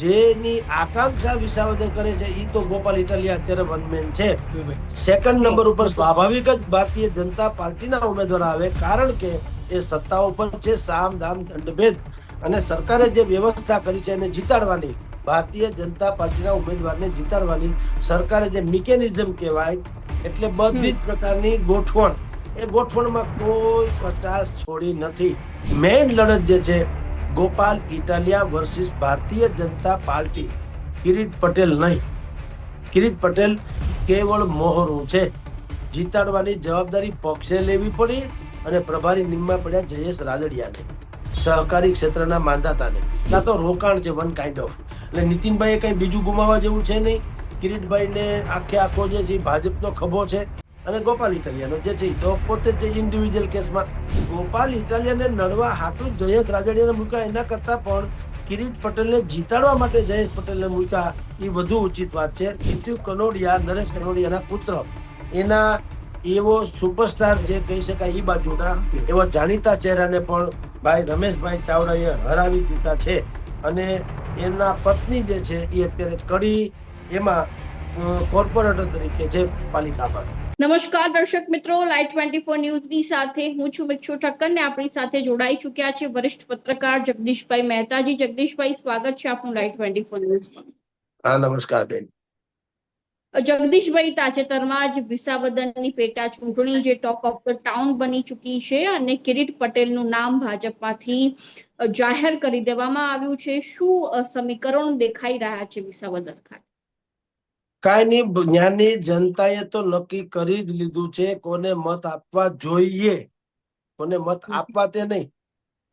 જેની આકાંક્ષા વિસાવદર કરે છે એ તો ગોપાલ ઇટાલિયા અત્યારે વનમેન છે. સેકન્ડ નંબર ઉપર સ્વાભાવિક જ ભારતીય જનતા પાર્ટીના ઉમેદવાર આવે કારણ કે એ સત્તા ઉપર છે સામ દામ દંડભેદ. અને સરકારે જે વ્યવસ્થા કરી છે એને જીતાડવાની ભારતીય જનતા પાર્ટીના ઉમેદવારને જીતાડવાની સરકારે જે મિકેનિઝમ કહેવાય એટલે બધી જ પ્રકારની ગોઠવણ. એ ગોઠવણમાં કોઈ કચાશ છોડી નથી. મેઇન લડત જે છે ગોપાલ ઇટાલિયા વર્સિસ ભારતીય જનતા પાર્ટી. કિરીટ પટેલ નહીં. કિરીટ પટેલ કેવળ મોહરું છે. જીતાડવાની જવાબદારી પક્ષે લેવી પડી અને પ્રભારી નિમવા પડ્યા જયેશ રાદડિયાને. સહકારી ક્ષેત્રના માંધાતાને ના તો રોકાણ છે વન કાઇન્ડ ઓફ એટલે નીતિનભાઈએ કંઈ બીજું ગુમાવવા જેવું છે નહીં? કિરીટભાઈને આખે આખો જે છે ભાજપનો ખભો છે. અને ગોપાલ ઇટાલિયાનો જે છે તો પોતે જે ઇન્ડિવિજ્યુઅલ કેસમાં ગોપાલ ઇટાલિયાને નડવા હાટું જયેશ રાદડિયાને મૂક્યા. એના કરતાં પણ કિરીટ પટેલને જીતાડવા માટે જયેશ પટેલને મૂક્યા. એ વધુ ઉચિત વાત છે. કિતુ કનોડિયા, નરેશ કનોડિયાના પુત્ર. એના એવો સુપરસ્ટાર જે કહી શકાય એ બાજુના એવા જાણીતા ચહેરાને પણ ભાઈ રમેશભાઈ ચાવડાએ હરાવી દીધા છે. અને એના પત્ની જે છે એ અત્યારે કડી એમાં કોર્પોરેટર તરીકે છે પાલિકામાં. નમસ્કાર દર્શક મિત્રો લાઈટ ટ્વેન્ટી ફોર ન્યૂઝની સાથે હું છું મિક્ષુ ઠક્કર ને આપણી સાથે જોડાઈ ચુક્યા છે વરિષ્ઠ પત્રકાર જગદીશભાઈ મહેતાજી. જગદીશભાઈ સ્વાગત છે આપનું લાઈટ ટ્વેન્ટી ફોર ન્યૂઝમાં હા નમસ્કાર બેન. જગદીશભાઈ તાજેતરમાં જ વિસાવદનની પેટા ચૂંટણી જે ટોપ ઓફ ધ ટાઉન બની ચૂકી છે અને કિરીટ પટેલનું નામ ભાજપમાંથી જાહેર કરી દેવામાં આવ્યું છે. શું સમીકરણ દેખાઈ રહ્યા છે વિસાવદર ખાતે? કાંઈ નહીં જ્ઞાની જનતાએ તો નક્કી કરી જ લીધું છે કોને મત આપવા જોઈએ. કોને મત આપવા તે નહીં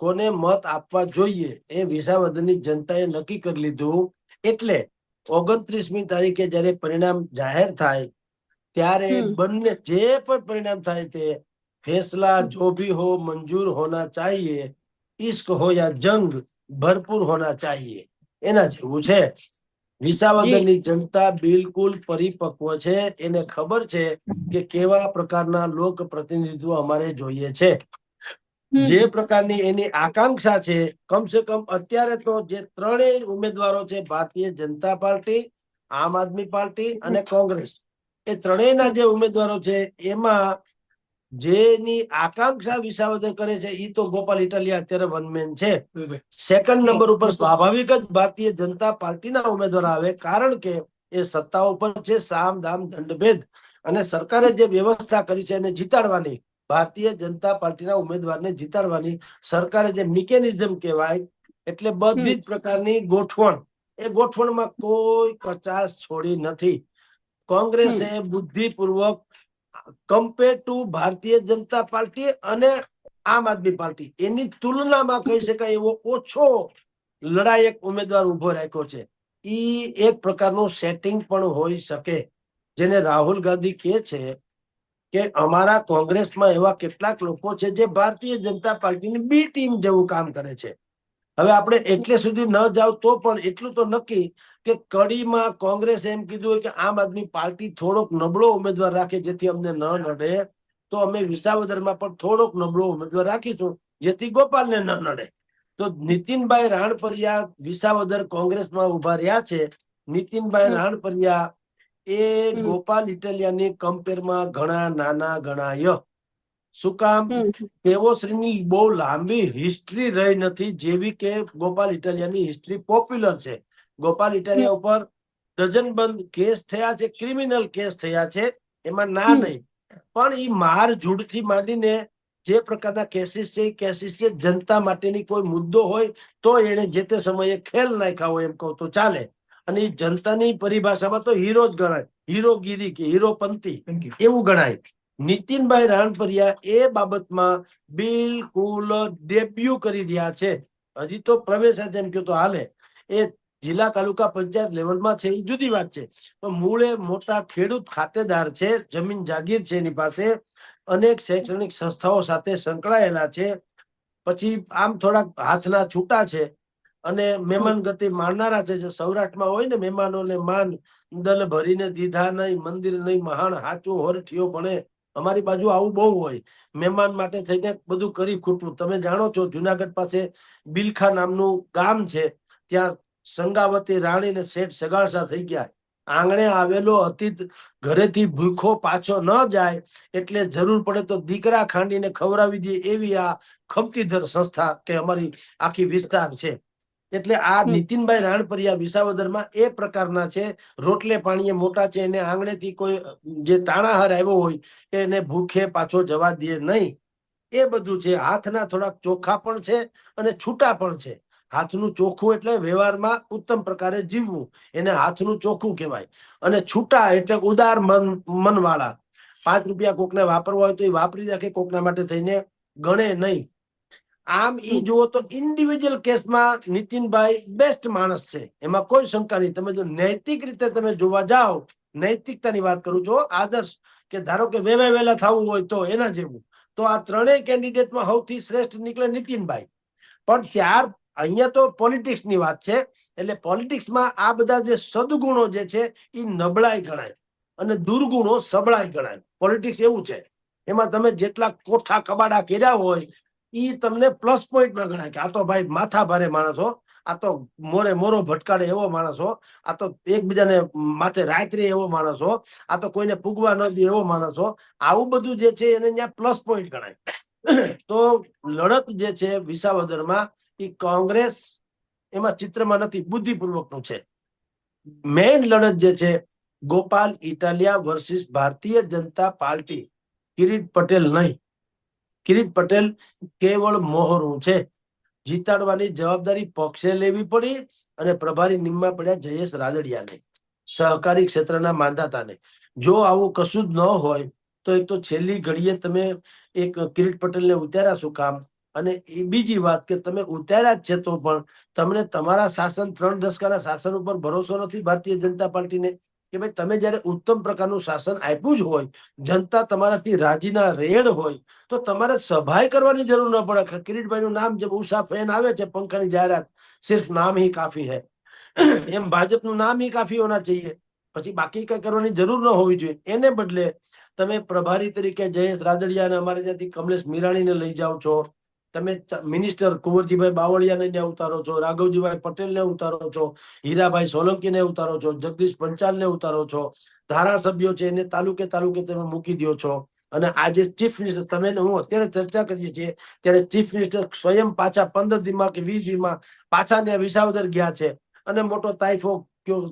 કોને મત આપવા જોઈએ એ વિસાવદરની જનતાએ નક્કી કરી લીધું. એટલે ઓગણત્રીસમી તારીખે જયારે પરિણામ જાહેર થાય ત્યારે બંને જે પણ પરિણામ થાય તે ફેસલા જો ભી હો મંજૂર હોના ચાહીએ ઈશ્ક હો યા જંગ ભરપૂર હોના ચાહીએ એના જેવું છે. વિસાવદરની જનતા બિલકુલ પરિપક્વ છે. એને ખબર છે કે કેવા પ્રકારના લોક પ્રતિનિધિત્વ અમારે જોઈએ છે. જે પ્રકારની એની આકાંક્ષા છે કમસે કમ અત્યારે તો જે ત્રણેય ઉમેદવારો છે ભારતીય જનતા પાર્ટી આમ આદમી પાર્ટી અને કોંગ્રેસ એ ત્રણેયના જે ઉમેદવારો છે એમાં જેની આકાંક્ષા વિસાવદર કરે છે એ તો ગોપાલ ઇટાલિયા અત્યારે વનમેન છે. સેકન્ડ નંબર ઉપર સ્વાભાવિક જ ભારતીય જનતા પાર્ટીના ઉમેદવાર આવે કારણ કે એ સત્તા ઉપર છે સામ દામ દંડભેદ. અને સરકારે જે વ્યવસ્થા કરી છે એને જીતાડવાની ભારતીય જનતા પાર્ટીના ઉમેદવારને જીતાડવાની સરકારે જે મિકેનિઝમ કહેવાય એટલે બધી જ પ્રકારની ગોઠવણ. એ ગોઠવણમાં કોઈ કચાશ છોડી નથી. કોંગ્રેસે બુદ્ધિપૂર્વક compare to Bharatiya Janata party અને આમ આદમી પાર્ટી. એની તુલનામાં કહી શકાય એવો ઓછો લડાયક ઉમેદવાર ઊભો રાખ્યો છે. ઈ એક પ્રકારનું સેટિંગ પણ હોઈ શકે. જેને રાહુલ ગાંધી કહે છે કે અમારા કોંગ્રેસમાં એવા કેટલાક લોકો છે જે ભારતીય જનતા પાર્ટીની બી ટીમ જેવું કામ કરે છે. હવે આપણે એટલે સુધી ન જાવ તો પણ એટલું તો નક્કી કે કડીમાં કોંગ્રેસ એમ કીધું હોય કે આમ આદમી પાર્ટી થોડોક નબળો ઉમેદવાર રાખે જેથી અમને ન નડે તો અમે વિસાવદરમાં પણ થોડોક નબળો ઉમેદવાર રાખીશું જેથી ગોપાલને ન નડે. તો નીતિનભાઈ રાણપરિયા વિસાવદર કોંગ્રેસમાં ઊભા રહ્યા છે. નીતિનભાઈ રાણપરિયા એ ગોપાલ ઇટાલિયાની કમ્પેરમાં ઘણા નાના ગણાય. શું કામ? હમ. તેઓ શ્રીની બહુ લાંબી હિસ્ટ્રી રહી નથી જેવી કે ગોપાલ ઇટાલિયાની હિસ્ટ્રી પોપ્યુલર છે. ગોપાલ ઇટાલિયા ઉપર ડઝનબંધ કેસ થયા છે ક્રિમિનલ કેસ થયા છે એમાં ના નહીં. પણ એ માર જૂડથી માંડીને જે પ્રકારના કેસીસ છે એ કેસીસ છે જનતા માટેની કોઈ મુદ્દો હોય તો એને જે તે સમયે ખેલ નાખ્યા હોય એમ કહું તો ચાલે. અને એ જનતાની પરિભાષામાં તો હીરો જ ગણાય. હીરોગીરી કે હીરોપંતી એવું ગણાય. નીતિનભાઈ રાણપરિયા એ બાબતમાં બિલકુલ ડેબ્યુ કરી રહ્યા છે. હજી તો પ્રવેશ એમ કહ્યું તો હાલે. એ જિલ્લા તાલુકા પંચાયત લેવલમાં છે, એ જુદી વાત છે. પણ મૂળે મોટા ખેડૂત ખાતેદાર છે, જમીન જાગીર છે એની પાસે. અનેક શૈક્ષણિક સંસ્થાઓ સાથે સંકળાયેલા છે. પછી આમ થોડાક હાથના છૂટા છે. અને મહેમાન ગતિ માણનારા છે, જે સૌરાષ્ટ્રમાં હોય ને, મહેમાનોને માન, દલ ભરીને દીધા નહીં, મંદિર નહીં, મહાન, હાચું હોરઠીઓ ભણે અમારી બાજુ આવું બહુ હોય. મહેમાન માટે થઈને બધું કરી ખૂટવું. તમે જાણો છો, જુનાગઢ પાસે બિલખા નામનું ગામ છે. ત્યાં સંગાવતી રાણી ને શેઠ સગાળસા થઈ ગયા. આંગણે આવેલો અતિત ઘરેથી ભૂખો પાછો ન જાય એટલે જરૂર પડે તો દીકરા ખાંડીને ખવડાવી દે એવી આ ખમતીધર સંસ્થા કે અમારી આખી વિસ્તાર છે. એટલે આ. નીતિનભાઈ રાણપરિયા વિસાવદરમાં એ પ્રકારના છે. રોટલે પાણીએ મોટા છે. એને આંગણેથી કોઈ જે ટાણાહાર આવ્યો હોય એને ભૂખે પાછો જવા દે નહીં. એ બધું છે. હાથના થોડાક ચોખ્ખા પણ છે અને છૂટા પણ છે. હાથનું ચોખ્ખું એટલે વ્યવહારમાં ઉત્તમ પ્રકારે જીવવું. એને હાથનું ચોખ્ખું કહેવાય. અને છૂટા એટલે ઉદાર મન મનવાળા. પાંચ રૂપિયા કોકને વાપરવા હોય તો એ વાપરી રાખે કોકના માટે થઈને ગણે નહીં. આમ એ જુઓ તો ઇન્ડિવિજ્યુઅલ કેસમાં નીતિનભાઈ બેસ્ટ માણસ છે. એમાં કોઈ શંકા નહીં. તમે જો નૈતિક રીતે તમે જોવા જાઓ, નૈતિકતાની વાત કરું છો આદર્શ કે ધારો કે વેવે વેલા થવું હોય તો એના જેવું. તો આ ત્રણેય કેન્ડિડેટમાં સૌથી શ્રેષ્ઠ નીકળે નીતિનભાઈ. પણ ત્યાર અહીંયા તો પોલિટિક્સની વાત છે. એટલે પોલિટિક્સમાં આ બધા જે સદગુણો જે છે એ નબળાઈ ગણાય અને દુર્ગુણો સબળાઈ ગણાય. પોલિટિક્સ એવું છે. એમાં તમે જેટલા કોઠા કબાડા કર્યા હોય ઈ તમને પ્લસ પોઈન્ટમાં ગણાય કે આ તો ભાઈ માથા ભારે માણસો આ તો મોરે મોરો ભટકાડે એવો માણસો આ તો એકબીજાને માથે રાત્રે એવો માણસો આ તો કોઈને પૂગવા ન દે એવો માણસો આવું બધું જે છે એને ત્યાં પ્લસ પોઈન્ટ ગણાય. તો લડત જે છે વિસાવદરમાં એ કોંગ્રેસ એમાં ચિત્રમાં નથી, બુદ્ધિપૂર્વકનું છે. મેઇન લડત જે છે ગોપાલ ઇટાલિયા વર્સિસ ભારતીય જનતા પાર્ટી, કિરીટ પટેલ નહીં. કિરીટ પટેલ કેવળ મોહરું છે. જીતાડવાની જવાબદારી પક્ષે લેવી પડી અને પ્રભારી નિમવા પડ્યા જયેશ રાદડિયાને, સહકારી ક્ષેત્રના માંદાતાને જો આવું કશું જ ન હોય, તો એક તો છેલ્લી ઘડીએ તમે એક કિરીટ પટેલને ઉતાર્યા શું કામ? અને એ બીજી વાત કે તમે ઉતાર્યા જ છે તો પણ તમને તમારા શાસન ત્રણ દસકાના શાસન ઉપર ભરોસો નથી ભારતીય જનતા પાર્ટીને? કે ભાઈ તમે જયારે ઉત્તમ પ્રકારનું શાસન આપ્યું જ હોય, જનતા તમારાથી રાજીના રેડ હોય, તો તમારે સભાઈ કરવાની જરૂર ન પડે. કિરીટભાઈનું નામ જે ઉષા ફેન આવે છે પંખાની જાહેરાત, સિર્ફ નામ હી કાફી હૈ. એમ ભાજપનું નામ હી કાફી હોના ચાહીએ. પછી બાકી કઈ કરવાની જરૂર ન હોવી જોઈએ. એને બદલે તમે પ્રભારી તરીકે જયેશ રાદડિયા અને અમારે ત્યાંથી કમલેશ મીરાણીને લઈ જાઓ છો. તમે મિનિસ્ટર કુંવરજીભાઈ બાવળિયાને ને ઉતારો છો, રાઘવજીભાઈ પટેલને ઉતારો છો, હીરાભાઈ સોલંકીને ઉતારો છો, જગદીશ પંચાલને ઉતારો છો, ધારાસભ્યો છે એને તાલુકે તાલુકે તમે મૂકી દો છો. અને આજે ચીફ મિનિસ્ટર તમે હું અત્યારે ચર્ચા કરીએ છીએ, ત્યારે ચીફ મિનિસ્ટર સ્વયં પાછા પંદર દિનમાં કે વીસ દીમાં પાછા ત્યાં વિસાવદર ગયા છે. અને મોટો તાઇફો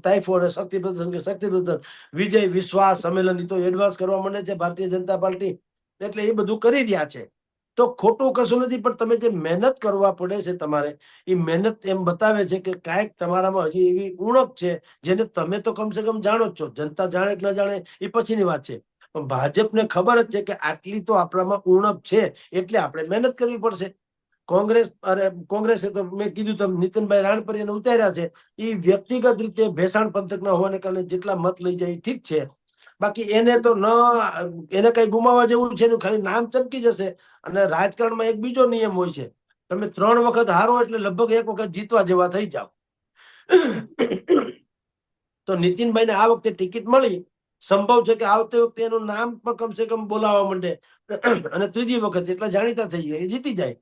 તાઇફો અને શક્તિ પ્રદર્શન વિજય વિશ્વાસ સંમેલન તો એડવાન્સ કરવા માંડે છે ભારતીય જનતા પાર્ટી. એટલે એ બધું કરી રહ્યા છે. તો ખોટું કશું નથી, પણ તમે જે મહેનત કરવા પડે છે તમારે, એ મહેનત એમ બતાવે છે કે કાંઈક તમારામાં હજી એવી ઉણપ છે, જેને તમે તો કમસે કમ જાણો જ છો. જનતા જાણે કે ન જાણે એ પછીની વાત છે. પણ ભાજપને ખબર જ છે કે આટલી તો આપણામાં ઉણપ છે, એટલે આપણે મહેનત કરવી પડશે. કોંગ્રેસ, અરે, કોંગ્રેસે તો મેં કીધું તમે નીતિનભાઈ રાણપરીને ઉતાર્યા છે. એ વ્યક્તિગત રીતે ભેસાણ પંથકના હોવાને કારણે જેટલા મત લઈ જાય ઠીક છે બાકી એને તો ન, એને કઈ ગુમાવવા જેવું છે ખાલી નામ ચમકી જશે. અને રાજકારણમાં એક બીજો નિયમ હોય છે. તમે ત્રણ વખત હારો એટલે લગભગ એક વખત જીતવા જેવા થઈ જાઓ. તો નીતિનભાઈને આ વખતે ટિકિટ મળી. સંભવ છે કે આવતી વખતે એનું નામ પણ કમસે કમ બોલાવવા માંડે. અને ત્રીજી વખત એટલા જાણીતા થઈ જાય, એ જીતી જાય.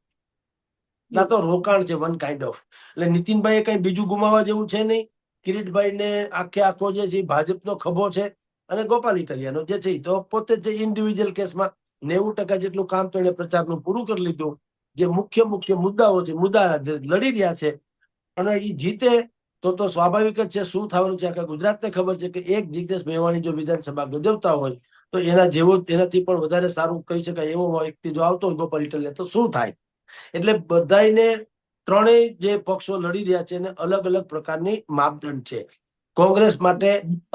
ના તો રોકાણ છે વન કાઇન્ડ ઓફ એટલે નીતિનભાઈ કઈ બીજું ગુમાવવા જેવું છે નહીં. કિરીટભાઈ ને આખે આખો જે છે ભાજપનો ખભો છે. અને ગોપાલ ઇટાલિયાનો જે છે તો પોતે જે ઇન્ડિવિજ્યુઅલ કેસમાં નેવું ટકા જેટલું કામ તો એને પ્રચારનું પૂરું કરી લીધું. જે મુખ્ય મુખ્ય મુદ્દાઓ છે, મુદ્દા લડી રહ્યા છે. અને એ જીતે તો તો સ્વાભાવિક જ છે, શું થવાનું છે આખા ગુજરાતને ખબર છે કે એક જિજ્ઞેશ મેવાણી જો વિધાનસભા ગજવતા હોય, તો એના જેવો એનાથી પણ વધારે સારું કહી શકાય એવો વ્યક્તિ જો આવતો હોય ગોપાલ ઇટાલિયા, તો શું થાય? એટલે બધાને ત્રણેય જે પક્ષો લડી રહ્યા છે એને અલગ અલગ પ્રકારની માપદંડ છે. કોંગ્રેસ માટે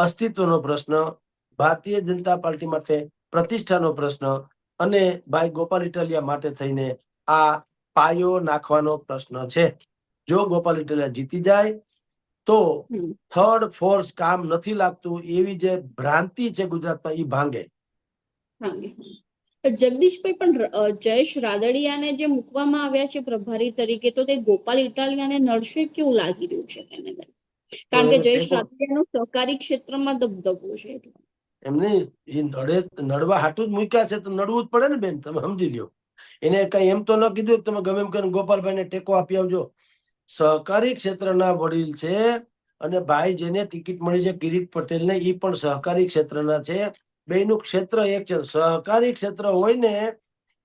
અસ્તિત્વનો પ્રશ્ન ભારતીય જનતા પાર્ટી માટે પ્રતિષ્ઠાનો પ્રશ્ન અને ભાઈ ગોપાલ ઇટાલિયા માટે થઈને આ પાયો નાખવાનો પ્રશ્ન છે. જો ગોપાલ ઇટાલિયા જીતી જાય તો થર્ડ ફોર્સ કામ નથી લાગતું એવી જે ભ્રાંતિ છે ગુજરાતમાં એ ભાંગે. જગદીશભાઈ પણ જયેશ રાદડિયાને જે મૂકવામાં આવ્યા છે પ્રભારી તરીકે તો તે ગોપાલ ઇટાલિયાને નડશે કેવું લાગી રહ્યું છે તેને કારણ કે જયેશ રાદડિયાનો સહકારી ક્ષેત્રમાં દબદબો છે. એમને એ નડે નડવા હાટું જ મૂક્યા છે તો નડવું જ પડે ને બેન તમે સમજી લ્યો. એને કઈ એમ તો ન કીધું તમે ગમે એમ કરીને ગોપાલભાઈને ટેકો આપી આવજો. સહકારી ક્ષેત્રના વડીલ છે અને ભાઈ જેને ટિકિટ મળી છે કિરીટ પટેલ ને એ પણ સહકારી ક્ષેત્રના છે. બેયનું ક્ષેત્ર એક છે. સહકારી ક્ષેત્ર હોય ને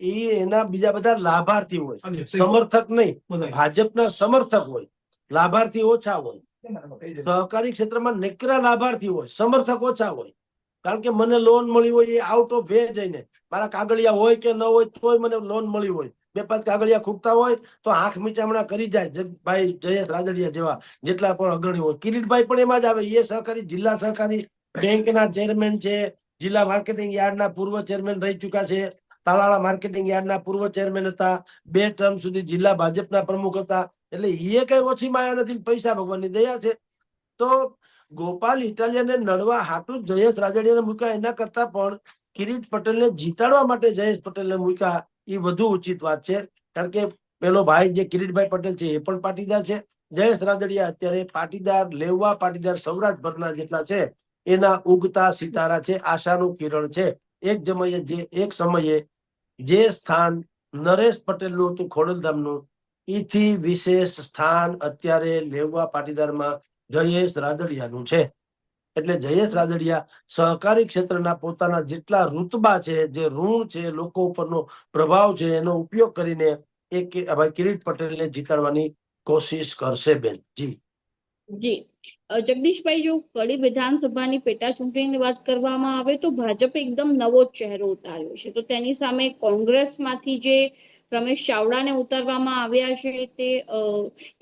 એ એના બીજા બધા લાભાર્થી હોય. સમર્થક નહીં. ભાજપના સમર્થક હોય. લાભાર્થી ઓછા હોય. સહકારી ક્ષેત્રમાં નકરા લાભાર્થી હોય. સમર્થક ઓછા હોય. કારણ કે મને લોન મળી હોય એ આઉટ ઓફ વે જઈને મારા કાગળિયા હોય કે ન હોય તોય મને લોન મળી હોય. બે પાંચ કાગળિયા ખૂટતા હોય તો આંખ મીચામણા કરી જાય. ભાઈ જયેશ રાદડિયા જેવા જેટલા પણ અગ્રણી હોય. કિરીટભાઈ પણ એમાં જ આવે. એ સહકારી, જિલ્લા સહકારી બેંકના ચેરમેન છે. જિલ્લા માર્કેટિંગ યાર્ડના પૂર્વ ચેરમેન રહી ચુક્યા છે. તાલાળા માર્કેટિંગ યાર્ડના પૂર્વ ચેરમેન હતા. બે ટર્મ સુધી જિલ્લા ભાજપના પ્રમુખ હતા. એટલે એ કઈ ઓછી માયા નથી. પૈસા ભગવાનની દયા છે. તો ગોપાલ ઇટાલિયાને નડવા હાટું જયેશ રાજડિયાને મૂક્યા. એના કરતા પણ કિરીટ પટેલને જીતાડવા માટે જયેશ પટેલને મૂક્યા. એ વધુ ઉચિત વાત છે. કારણ કે પેલો ભાઈ જે કિરીટભાઈ પટેલ છે એ પણ પાટીદાર છે. જયેશ રાદડિયા અત્યારે પાટીદાર લેવા પાટીદાર સૌરાષ્ટ્રભરના જેટલા છે. એના ઉગતા સિતારા છે. આશાનું કિરણ છે. એક જમયે જે, એક સમયે જે સ્થાન નરેશ પટેલનું હતું ખોડલધામનું એથી વિશેષ સ્થાન અત્યારે લેવા પાટીદારમાં જયેશ રાદડિયાનું છે. એટલે જયેશ રાદડિયા સહકારી ક્ષેત્રના પોતાના જેટલા રૂતબા છે, જે ઋણ છે, લોકો ઉપરનો પ્રભાવ છે, એનો ઉપયોગ કરીને એક ભાઈ કિરીટ પટેલને જીતાડવાની કોશિશ કરશે બેન. જી. જી. જગદીશભાઈ, જો કડી વિધાનસભાની પેટા ચૂંટણીની વાત કરવામાં આવે તો ભાજપે એકદમ નવો ચહેરો ઉતાર્યો છે. તો તેની સામે કોંગ્રેસમાંથી જે રમેશ ચાવડાને ઉતારવામાં આવ્યા છે તે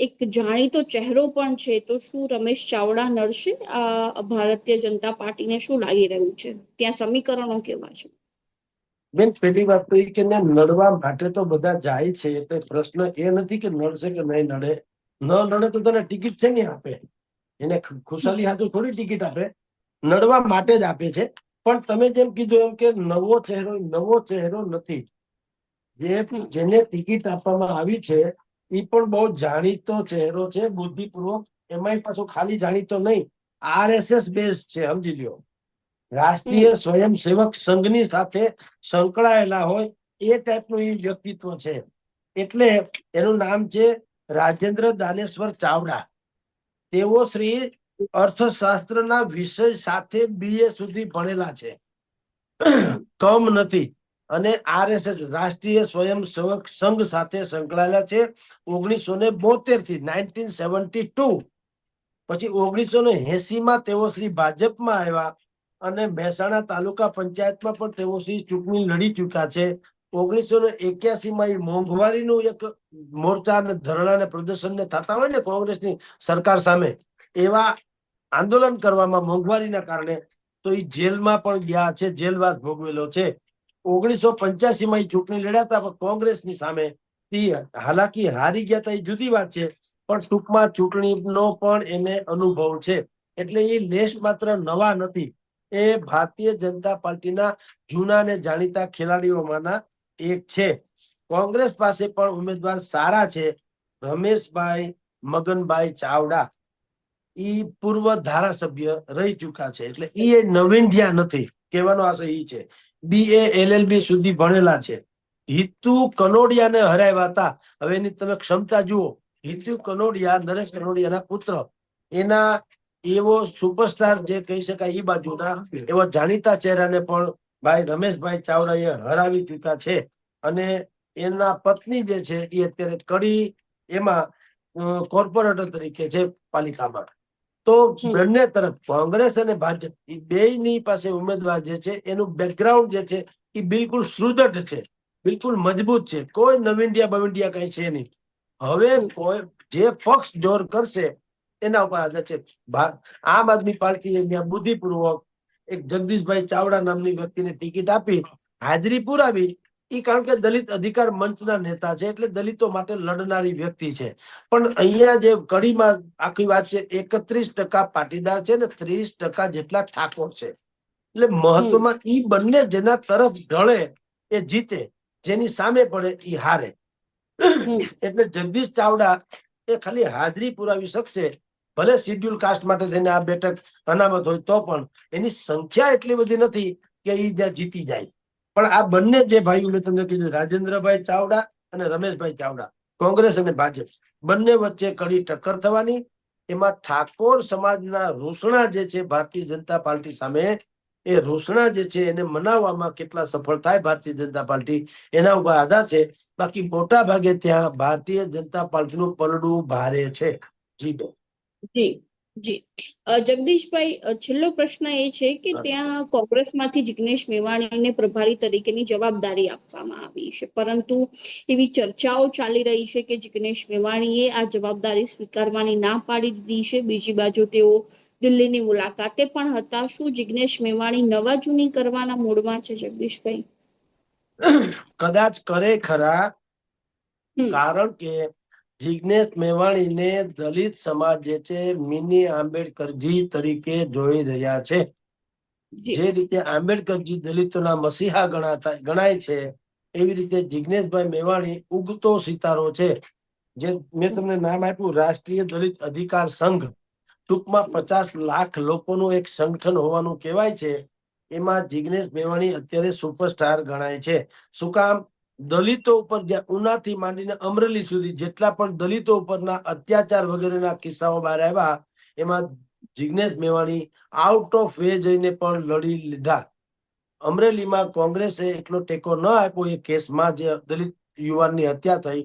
એક જાણીતો ચહેરો પણ છે. તો શું રમેશ ચાવડા નડશે આ ભારતીય જનતા પાર્ટીને શું લાગી રહ્યું છે? ત્યાં સમીકરણો કેવા છે? બેન, પેલી વાત તો એ કે નડવા માટે તો બધા જાય છે, એટલે પ્રશ્ન એ નથી કે નડશે કે નહીં નડે. ન નડે તો તને ટિકિટ છે ને આપે? એને ખુશાલી હાથું થોડી ટિકિટ આપે? નડવા માટે જ આપે છે. પણ તમે જેમ કીધું એમ કે નવો ચહેરો નવો ચહેરો નથી. જે જેને ટિકિટ આપવામાં આવી છે એ પણ બહુ જાણીતો ચહેરો છે બુદ્ધિપૂર્વક એમાંય પાછો ખાલી જાણીતો નહીં. આરએસએસ બેઝ છે સમજી લ્યો. રાષ્ટ્રીય સ્વયંસેવક સંઘની સાથે સંકળાયેલા હોય એ ટાઈપનું એ વ્યક્તિત્વ છે. એટલે એનું નામ છે રાજેન્દ્ર દાનેશ્વર ચાવડા. તેઓ શ્રી અર્થશાસ્ત્રના વિષય સાથે બીએ સુધી ભણેલા છે. કમ નથી. અને આરએસએસ રાષ્ટ્રીય સ્વયંસેવક સંઘ સાથે સંકળાયેલા છે ઓગણીસો ને બોતેરથી નાઇન્ટીન સેવન્ટી ટુ. પછી ઓગણીસો ને એસી માં તેઓ શ્રી ભાજપમાં આવ્યા અને મહેસાણા તાલુકા પંચાયતમાં પણ તેઓ શ્રી ચૂંટણી લડી ચૂક્યા છે. ઓગણીસો ને એક્યાસી માં એ મોંઘવારીનું એક મોરચા ને ધરણા ને પ્રદર્શન ને થતા હોય ને કોંગ્રેસની સરકાર સામે, એવા આંદોલન કરવામાં મોંઘવારીના કારણે, તો એ જેલમાં પણ ગયા છે, જેલવાસ ભોગવેલો છે. ઓગણીસો પંચ્યાસી માં એ ચૂંટણી લડ્યા હતા કોંગ્રેસની સામે હાલાકી હારી ગયા હતા એ જુદી વાત છે. પણ ટૂંકમાં ચૂંટણીનો પણ એને અનુભવ છે. એટલે એ લેશ માત્ર નવા નથી, એ ભારતીય જનતા પાર્ટીના જૂના ને જાણીતા ખેલાડીઓમાંના એક છે. કોંગ્રેસ પાસે પણ ઉમેદવાર સારા છે, રમેશભાઈ મગનભાઈ ચાવડા. ઈ પૂર્વ ધારાસભ્ય રહી ચુક્યા છે, એટલે એ નવીનજ્યા નથી, કહેવાનો આશય ઈ છે. બી સુધી ભણેલા છે. હિતુ કનોડિયાને હરાવ્યા હતા. હવે એની તમે ક્ષમતા જુઓ. હિતુ કનોડિયા, નરેશ કનોડિયાના પુત્ર. એના એવો સુપરસ્ટાર જે કહી શકાય એ બાજુના, એવા જાણીતા ચહેરાને પણ ભાઈ રમેશભાઈ ચાવડાએ હરાવી દીધા છે. અને એના પત્ની જે છે એ અત્યારે કડી એમાં કોર્પોરેટર તરીકે છે પાલિકામાં. તો બંને તરફ કોંગ્રેસ અને ભાજપ એ બેયની પાસે ઉમેદવાર જે છે એનું બેકગ્રાઉન્ડ જે છે એ બિલકુલ સુદૃઢ છે બિલકુલ મજબૂત છે. કોઈ નવીનડિયા બવિંડિયા કઈ છે નહીં. હવે કોઈ જે પક્ષ જોર કરશે એના ઉપર આધાર છે. આમ આદમી પાર્ટી બુદ્ધિપૂર્વક એક જગદીશભાઈ ચાવડા નામની વ્યક્તિને ટિકિટ આપી હાજરી પુરાવી એ કારણ કે દલિત અધિકાર મંચના નેતા છે એટલે દલિતો માટે લડનારી વ્યક્તિ છે. પણ અહીંયા જે કડીમાં આખી વાત છે એકત્રીસ ટકા પાટીદાર છે ને ત્રીસ ટકા જેટલા ઠાકોર છે. એટલે મહત્વમાં ઈ બંને જેના તરફ ઢળે એ જીતે જેની સામે પડે એ હારે. એટલે જગદીશ ચાવડા એ ખાલી હાજરી પુરાવી શકશે ભલે શિડ્યુલ કાસ્ટ માટે થઈને આ બેઠક અનામત હોય તો પણ એની સંખ્યા એટલી બધી નથી કે એ ત્યાં જીતી જાય. પણ આ બંને જે ભાઈઓ મેં તમને કીધું, રાજેન્દ્રભાઈ ચાવડા અને રમેશભાઈ ચાવડા, કોંગ્રેસ અને ભાજપ, બંને વચ્ચે કડી ટક્કર થવાની. એમાં ઠાકોર સમાજના રોષણા જે છે ભારતીય જનતા પાર્ટી સામે, એ રોષણા જે છે એને મનાવવામાં કેટલા સફળ થાય ભારતીય જનતા પાર્ટી, એના ઉપર આધાર છે. બાકી મોટા ભાગે ત્યાં ભારતીય જનતા પાર્ટીનું પલડું ભારે છે. જી જી. જી. જગદીશભાઈ છેલ્લો પ્રશ્ન એ છે કે ત્યાં કોંગ્રેસમાંથી જિગ્નેશ મેવાણીને પ્રભારી તરીકેની જવાબદારી આપવામાં આવી છે. પરંતુ એવી ચર્ચાઓ ચાલી રહી છે કે જિગ્નેશ મેવાણીએ આ જવાબદારી સ્વીકારવાની ના પાડી દીધી છે. બીજી બાજુ તેઓ દિલ્હીની મુલાકાતે પણ હતા. શું જિગ્નેશ મેવાણી નવા જૂની કરવાના મૂડમાં છે જગદીશભાઈ? કદાચ કરે ખરા. કારણ કે જિગ્નેશ મેવાણીને દલિત સમાજ જે છે મિની આંબેડકરજી તરીકે જોઈ રહ્યા છે. જે. રીતે આંબેડકરજી દલિતોના મસીહા ગણાતા ગણાય છે એવી રીતે જિજ્ઞેશભાઈ મેવાણી ઉગતો સિતારો છે. જે મેં તમને નામ આપ્યું રાષ્ટ્રીય દલિત અધિકાર સંઘ. ટૂંકમાં પચાસ લાખ લોકોનું એક સંગઠન હોવાનું કહેવાય છે. એમાં જિગ્નેશ મેવાણી અત્યારે સુપરસ્ટાર ગણાય છે. શું કામ? દલિતો ઉપર ઉનાથી માંડીને અમરેલી સુધી જેટલા પણ દલિતો ઉપરના અત્યાચાર વગેરેના કિસ્સાઓ બહાર આવ્યા એમાં Jignesh Mevani out of way જઈને પણ લડી લીધા. અમરેલીમાં કોંગ્રેસે એટલો ટેકો ન આપ્યો, એ કેસમાં જે દલિત યુવાનની હત્યા થઈ,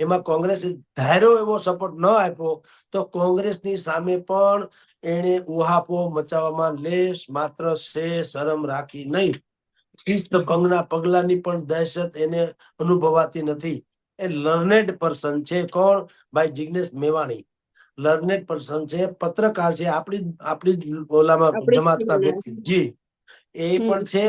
એમાં કોંગ્રેસે ધાર્યો એવો સપોર્ટ ન આપ્યો, તો કોંગ્રેસની સામે પણ એણે ઉહાપો મચાવવામાં લેશ માત્ર શે શરમ રાખી નહીં. શિસ્ત ભંગના પગલાની પણ દહેશત એને અનુભવાતી નથી. એ લર્નેડ પર્સન છે. કોણ? ભાઈ જિગ્નેશ મેવાણી. લર્નેડ પર્સન છે. પત્રકાર છે. આપણી આપણી ઓલામાં જમાતના જમાતના. વ્યક્તિ. જી. એ પણ છે.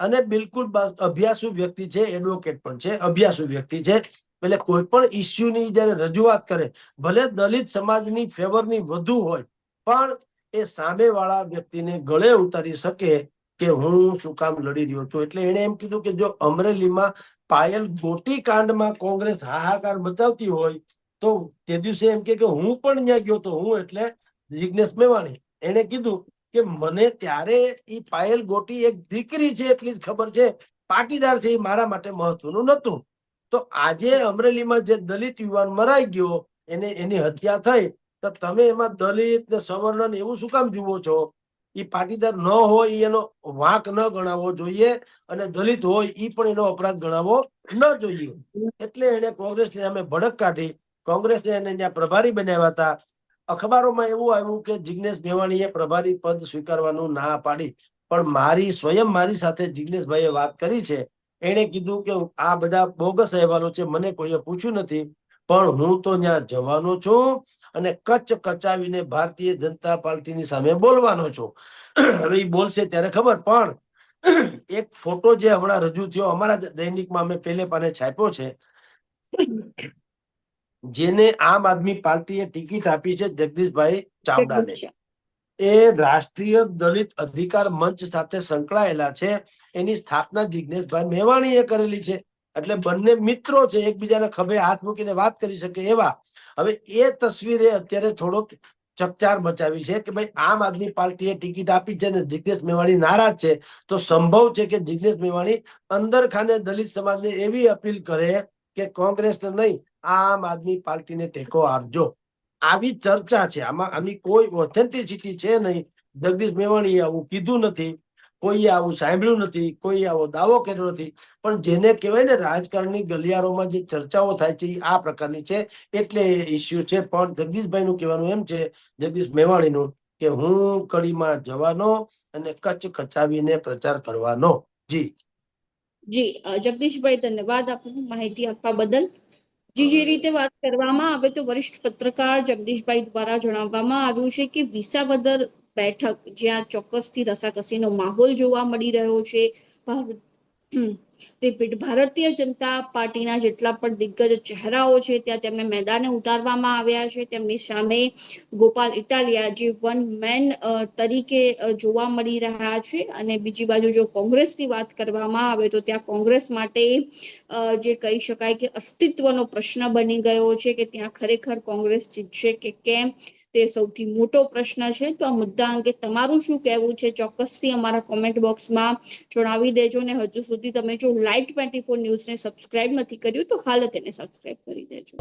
અને બિલકુલ અભ્યાસુ વ્યક્તિ છે. એડવોકેટ પણ છે. અભ્યાસુ વ્યક્તિ છે. એટલે કોઈ પણ ઇસ્યુની જયારે રજૂઆત કરે ભલે દલિત સમાજની ફેવરની વધુ હોય પણ એ સામેવાળા વ્યક્તિને ગળે ઉતારી શકે કે હું શું કામ લડી રહ્યો છું? એટલે એણે એમ કીધું કે જો અમરેલીમાં પાયલ ગોટી કાંડમાં કોંગ્રેસ હાહાકાર મચાવતી હોય, તો તે દિવસે એમ કે હું પણ ત્યાં ગયો તો હું એટલે જિજ્ઞેશ મેવાણી. એણે કીધું કે મને ત્યારે એ પાયલ ગોટી એક દીકરી છે એટલી જ ખબર છે, પાટીદાર છે એ મારા માટે મહત્વનું નહોતું. તો આજે અમરેલીમાં જે દલિત યુવાન મરાઈ ગયો, એને એની હત્યા થઈ, તો તમે એમાં દલિત ને સવર્ણ એવું શું કામ જુઓ છો? એ પાટીદાર ન હોય એનો વાંક ન ગણાવવો જોઈએ અને દલિત હોય ઈ પણ એનો અપરાધ ગણાવવો ન જોઈએ. એટલે એને કોંગ્રેસને સામે ભડક કાઢી, કોંગ્રેસે એને ત્યાં પ્રભારી બનાવ્યા હતા. અખબારોમાં એવું આવ્યું કે જિગ્નેશ મેવાણીએ પ્રભારી પદ સ્વીકારવાનું ના પાડી, પણ મારી, સ્વયં મારી સાથે જિગ્નેશભાઈએ વાત કરી છે. એણે કીધું કે આ બધા બોગસ અહેવાલો છે, મને કોઈએ પૂછ્યું નથી, પણ હું તો ત્યાં જવાનો છું. અને કચ્છ કચાવીને ભારતીય જનતા પાર્ટીની સામે બોલવાનો છું. હવે એ બોલશે ત્યારે ખબર પણ એક ફોટો જે હમણાં રજૂ થયો અમારા દૈનિકમાં અમે પેલે પાને છાપ્યો છે જેને આમ આદમી પાર્ટીએ ટિકિટ આપી છે જગદીશભાઈ ચાવડાને. એ રાષ્ટ્રીય દલિત અધિકાર મંચ સાથે સંકળાયેલા છે. એની સ્થાપના જિજ્ઞેશભાઈ મેવાણીએ કરેલી છે. એટલે બંને મિત્રો છે એકબીજાને ખભે હાથ મૂકીને વાત કરી શકે એવા હવે એ તસવીરે અત્યારે થોડોક ચકચાર મચાવી છે કે ભાઈ, આમ આદમી પાર્ટીએ ટિકિટ આપી છે ને જિગ્નેશ મેવાણી નારાજ છે, તો સંભવ છે કે જિગ્નેશ મેવાણી અંદર ખાને દલિત સમાજને એવી અપીલ કરે કે કોંગ્રેસને નહીં, આમ આદમી પાર્ટીને ટેકો આપજો. આવી ચર્ચા છે. આમાં, આની કોઈ ઓથેન્ટિસિટી છે નહીં. જગદીશ મેવાણીએ આવું કીધું નથી. કોઈએ આવું સાંભળ્યું નથી કોઈએ આવો દાવો કર્યો નથી. પણ જેને કહેવાય ને રાજકારણની ગલિયારોમાં જે ચર્ચાઓ થાય છે આ પ્રકારની છે. એટલે ઇસ્યુ છે. પણ જગદીશભાઈનું કહેવાનું એમ છે, જગદીશ મેવાણીનું, કે હું કડીમાં જવાનો અને કચ્છ કચાવીને પ્રચાર કરવાનો. જી. જી જગદીશભાઈ, ધન્યવાદ આપની માહિતી આપવા બદલ. જી, જે રીતે વાત કરવામાં આવે તો વરિષ્ઠ પત્રકાર જગદીશભાઈ દ્વારા જણાવવામાં આવ્યું છે કે વિસાવદર બેઠક જ્યાં ચોક્કસથી રસાકસીનો માહોલ જોવા મળી રહ્યો છે. રિપીટ ભારતીય જનતા પાર્ટીના જેટલા પણ દિગ્ગજ ચહેરાઓ છે, ત્યાં તેમને મેદાને ઉતારવામાં આવ્યા છે. તેમની સામે ગોપાલ ઇટાલિયા, જે વન મેન તરીકે જોવા મળી રહ્યા છે. અને બીજી બાજુ જો કોંગ્રેસની વાત કરવામાં આવે તો ત્યાં કોંગ્રેસ માટે જે કહી શકાય કે અસ્તિત્વનો પ્રશ્ન બની ગયો છે કે ત્યાં ખરેખર કોંગ્રેસ જીતશે કે કેમ? તે સૌથી મોટો પ્રશ્ન છે. તો આ મુદ્દા અંગે તમારું શું કહેવું છે? ચોક્કસથી અમારા કોમેન્ટ બોક્સમાં જણાવી દેજો ને હજુ સુધી તમે જો લાઈટ ટ્વેન્ટી ફોર ન્યૂઝને સબસ્ક્રાઇબ નથી કર્યું તો હાલ તેને સબસ્ક્રાઇબ કરી દેજો.